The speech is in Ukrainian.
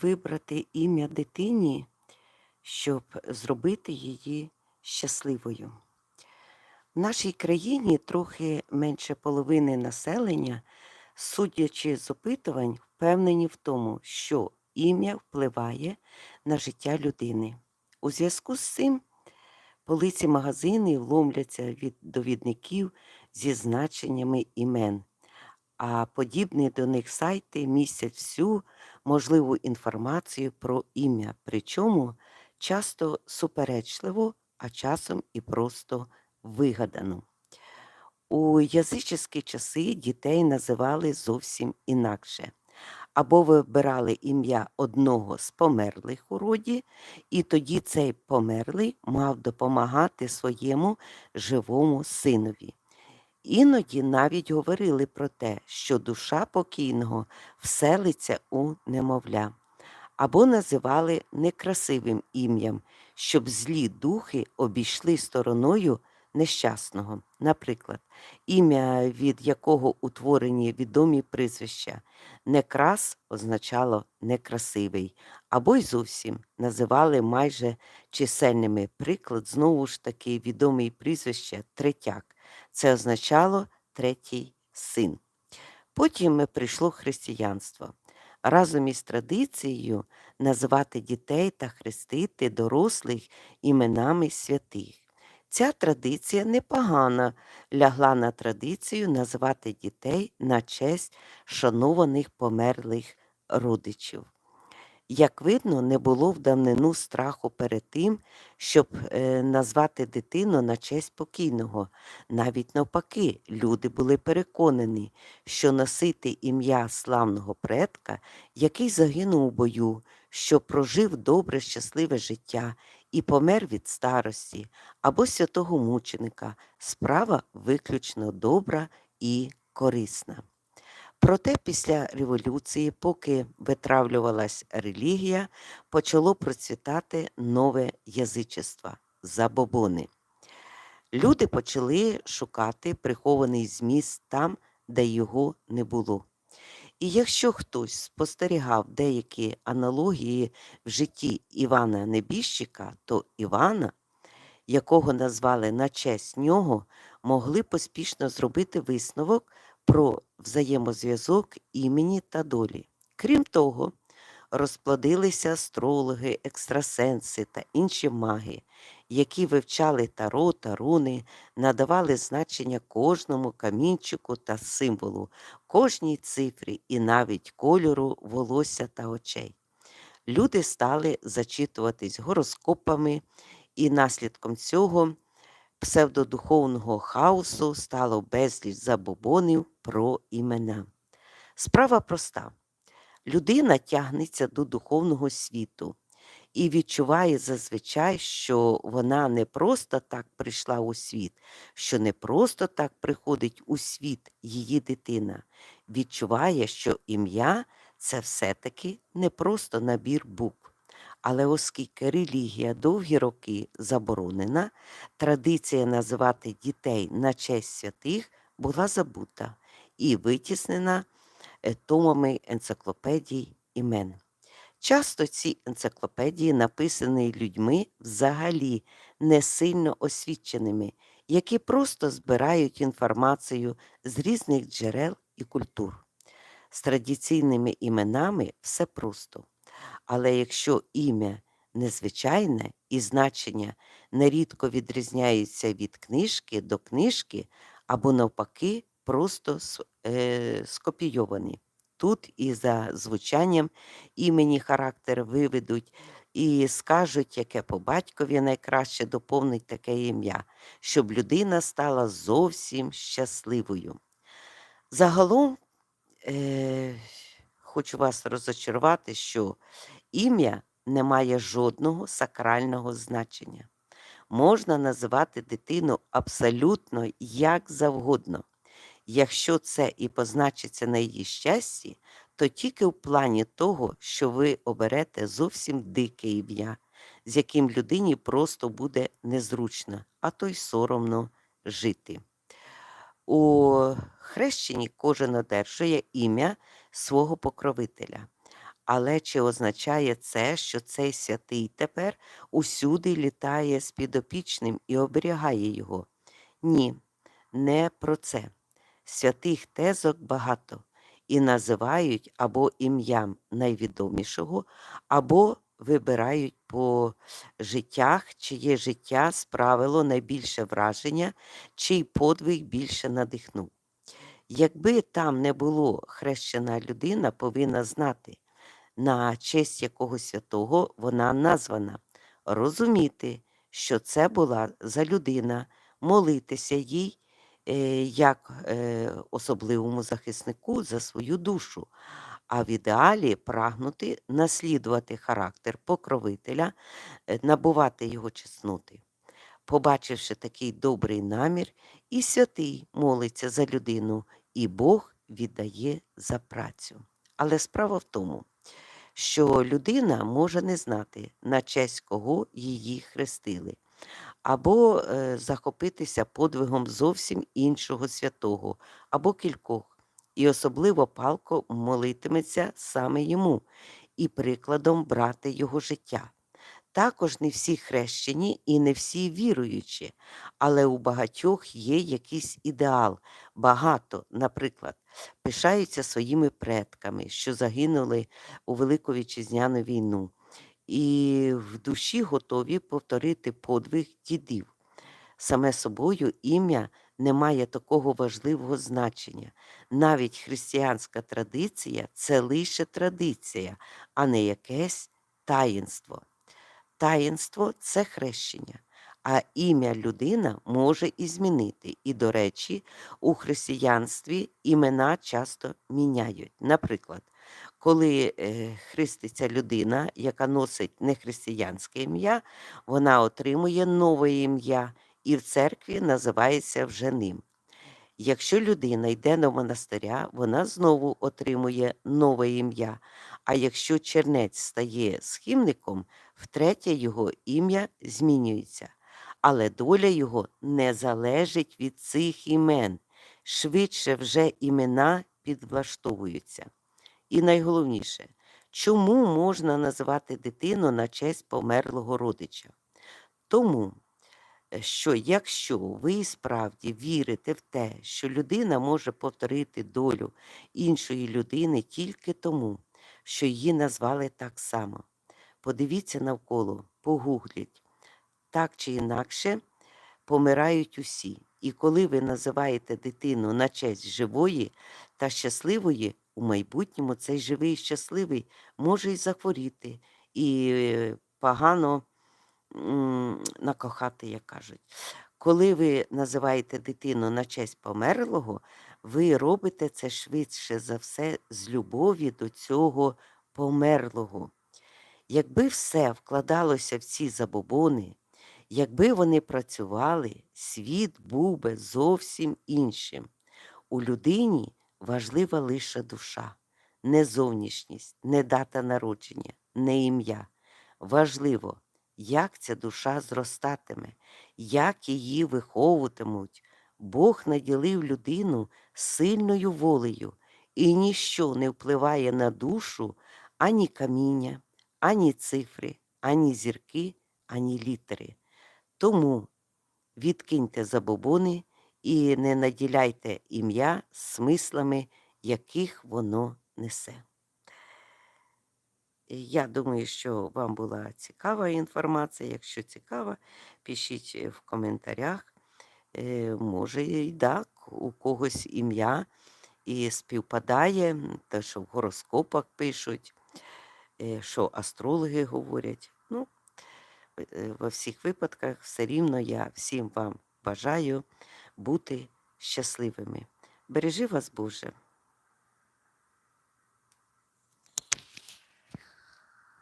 Вибрати ім'я дитині, щоб зробити її щасливою? В нашій країні трохи менше половини населення, судячи з опитувань, впевнені в тому, що ім'я впливає на життя людини. У зв'язку з цим полиці магазинів ломляться від довідників зі значеннями імен, а подібні до них сайти містять всю можливу інформацію про ім'я, причому часто суперечливо, а часом і просто вигадану. У язичні часи дітей називали зовсім інакше. Або вибирали ім'я одного з померлих у роді, і тоді цей померлий мав допомагати своєму живому синові. Іноді навіть говорили про те, що душа покійного вселиться у немовля, або називали некрасивим ім'ям, щоб злі духи обійшли стороною нещасного. Наприклад, ім'я, від якого утворені відомі прізвища некрас означало некрасивий, або й зовсім називали майже чисельними приклад, знову ж таки відомий прізвище Третяк. Це означало третій син. Потім прийшло християнство. Разом із традицією називати дітей та хрестити дорослих іменами святих. Ця традиція непогано лягла на традицію називати дітей на честь шанованих померлих родичів. Як видно, не було в давнину страху перед тим, щоб е, назвати дитину на честь покійного. Навіть навпаки, люди були переконані, що носити ім'я славного предка, який загинув у бою, що прожив добре, щасливе життя і помер від старості, або святого мученика, справа виключно добра і корисна. Проте після революції, поки витравлювалась релігія, почало процвітати нове язичество забобони. Люди почали шукати прихований зміст там, де його не було. І якщо хтось спостерігав деякі аналогії в житті Івана Небіжчика, то Івана, якого назвали на честь нього, могли поспішно зробити висновок про взаємозв'язок імені та долі. Крім того, розплодилися астрологи, екстрасенси та інші маги, які вивчали таро та руни, надавали значення кожному камінчику та символу, кожній цифрі і навіть кольору волосся та очей. Люди стали зачитуватись гороскопами, і наслідком цього псевдодуховного хаосу стало безліч забобонів про імена. Справа проста. Людина тягнеться до духовного світу і відчуває зазвичай, що вона не просто так прийшла у світ, що не просто так приходить у світ її дитина. Відчуває, що ім'я це все-таки не просто набір букв. Але оскільки релігія довгі роки заборонена, традиція називати дітей на честь святих була забута і витіснена е, томами енциклопедій імен. Часто ці енциклопедії написані людьми взагалі не сильно освіченими, які просто збирають інформацію з різних джерел і культур. З традиційними іменами все просто. Але якщо ім'я незвичайне і значення нерідко відрізняються від книжки до книжки або навпаки просто е, скопійовані. Тут і за звучанням імені характер виведуть і скажуть, яке по батькові найкраще доповнить таке ім'я, щоб людина стала зовсім щасливою. Загалом е, хочу вас розочарувати, що ім'я не має жодного сакрального значення. Можна називати дитину абсолютно як завгодно. Якщо це і позначиться на її щасті, то тільки в плані того, що ви оберете зовсім дике ім'я, з яким людині просто буде незручно, а то й соромно жити. У хрещенні кожен одержує ім'я свого покровителя. Але чи означає це, що цей святий тепер усюди літає з підопічним і оберігає його? Ні, не про це. Святих тезок багато і називають або ім'ям найвідомішого, або вибирають по життях, чиє життя справило найбільше враження, чий подвиг більше надихнув. Якби там не було хрещена людина, повинна знати, на честь якого святого вона названа, розуміти, що це була за людина, молитися їй е, як е, особливому захиснику за свою душу, а в ідеалі прагнути наслідувати характер покровителя, е, набувати його чесноти. Побачивши такий добрий намір, і святий молиться за людину, і Бог віддає за працю. Але справа в тому, що людина може не знати, на честь кого її хрестили, або е, захопитися подвигом зовсім іншого святого, або кількох, і особливо палко молитиметься саме йому, і прикладом брати його життя. Також не всі хрещені і не всі віруючі, але у багатьох є якийсь ідеал. Багато, наприклад, пишаються своїми предками, що загинули у Велику Вітчизняну війну, і в душі готові повторити подвиг дідів. Саме собою ім'я не має такого важливого значення. Навіть християнська традиція це лише традиція, а не якесь таїнство. Таїнство це хрещення, а ім'я людина може і змінити. І, до речі, у християнстві імена часто міняють. Наприклад, коли е, хреститься людина, яка носить нехристиянське ім'я, вона отримує нове ім'я і в церкві називається вже ним. Якщо людина йде до монастиря, вона знову отримує нове ім'я. А якщо чернець стає схимником, втретє його ім'я змінюється. Але доля його не залежить від цих імен. Швидше вже імена підвлаштовуються. І найголовніше, чому можна називати дитину на честь померлого родича? Тому, е, що якщо ви справді вірите в те, що людина може повторити долю іншої людини тільки тому, що її назвали так само, подивіться навколо, погугліть, так чи інакше помирають усі. І коли ви називаєте дитину на честь живої та щасливої, у майбутньому цей живий і щасливий може й захворіти, і е, погано накохати, як кажуть. Коли ви називаєте дитину на честь померлого, ви робите це швидше за все з любові до цього померлого. Якби все вкладалося в ці забобони, якби вони працювали, світ був би зовсім іншим. У людині важлива лише душа, не зовнішність, не дата народження, не ім'я. Важливо, як ця душа зростатиме, як її виховуватимуть. Бог наділив людину сильною волею, і ніщо не впливає на душу ані каміння, ані цифри, ані зірки, ані літери. Тому відкиньте забобони і не наділяйте ім'я смислами, яких воно несе. Я думаю, що вам була цікава інформація. Якщо цікава, пишіть в коментарях. Е, Може, і так, у когось ім'я і співпадає, те, що в гороскопах пишуть, е, що астрологи говорять. Ну, е, во всіх випадках все рівно я всім вам бажаю бути щасливими. Бережи вас, Боже!